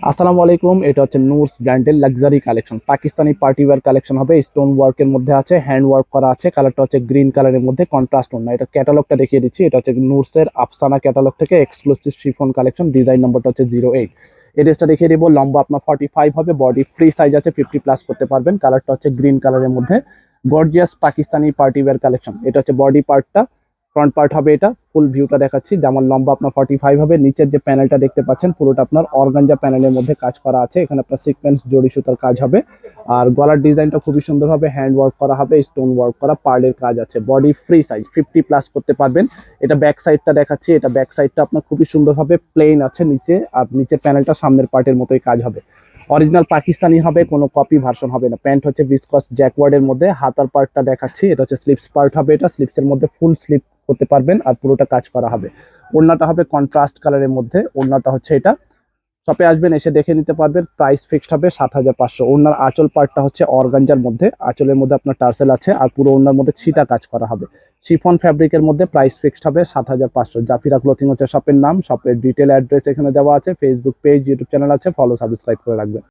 আসসালামু আলাইকুম, এটা হচ্ছে নুরস ব্র্যান্ডের luxury collection Pakistani party wear collection হবে স্টোন ওয়ার্কের মধ্যে আছে হ্যান্ড ওয়ার্ক করা আছে কালারটা হচ্ছে গ্রিন কালারের মধ্যে কন্ট্রাস্ট না এটা ক্যাটালগটা দেখিয়ে দিচ্ছি, এটা হচ্ছে নুরসের আফসানা ক্যাটালগ থেকে এক্সক্লুসিভ শিফন কালেকশন ডিজাইন নম্বরটা হচ্ছে জিরো এইট এই ড্রেসটা দেখিয়ে দিব, লম্বা আপনার ফর্টি ফাইভ হবে বডি ফ্রি সাইজ আছে ফিফটি প্লাস করতে পারবেন। কালারটা হচ্ছে গ্রিন কালারের মধ্যে। Gorgeous Pakistani party wear collection এটা হচ্ছে বডি পার্টটা ফ্রন্ট পার্ট হবে এটা ফুল ভিউটা দেখাচ্ছি। যেমন লম্বা আপনার ফর্টি ফাইভ হবে, নিচের যে প্যানেলটা দেখতে পাচ্ছেন, পুরোটা আপনার অর্গানজা প্যানেলের মধ্যে কাজ করা আছে। এখানে আপনার সিকোয়েন্স জড়ি সুতার কাজ হবে। আর গলার ডিজাইনটা খুবই সুন্দর হবে হ্যান্ড ওয়ার্ক করা হবে স্টোন ওয়ার্ক করা পার্লের কাজ আছে। Body free size fifty plus করতে পারবেন। এটা ব্যাক সাইডটা দেখাচ্ছি, এটা ব্যাক সাইডটা আপনার খুবই সুন্দরভাবে প্লেন আছে, নিচে, আর নিচের প্যানেলটা সামনের পার্টের মতোই কাজ হবে। অরিজিনাল পাকিস্তানি হবে, কোনো কপি ভার্সন হবে না। প্যান্ট হচ্ছে বিসকস জ্যাকওয়ার্ডের মধ্যে, হাতার পার্টটা দেখাচ্ছি, এটা হচ্ছে স্লিপস পার্ট হবে এটা স্লিপসের মধ্যে ফুল স্লিপ করতে পারবেন আর পুরোটা কাজ করা হবে। ওড়নাটা হবে কন্ট্রাস্ট কালারের মধ্যে, ওড়নাটা হচ্ছে এটা। শপে আসবেন, এসে দেখে নিতে পারবেন প্রাইস ফিক্সড হবে সাত হাজার পাঁচশো। ওনার আঁচল পার্টটা হচ্ছে অর্গানজার মধ্যে, আঁচলের মধ্যে আপনার টার্সেল আছে, আর পুরো ওনার মধ্যে ছিটা কাজ করা হবে। শিফন ফ্যাব্রিকের মধ্যে প্রাইস ফিক্সড হবে সাত হাজার পাঁচশো। জাফিরা ক্লোথিং হচ্ছে শপের নাম শপের ডিটেল অ্যাড্রেস এখানে দেওয়া আছে ফেসবুক পেজ ইউটিউব চ্যানেল আছে ফলো সাবস্ক্রাইব করে রাখবেন।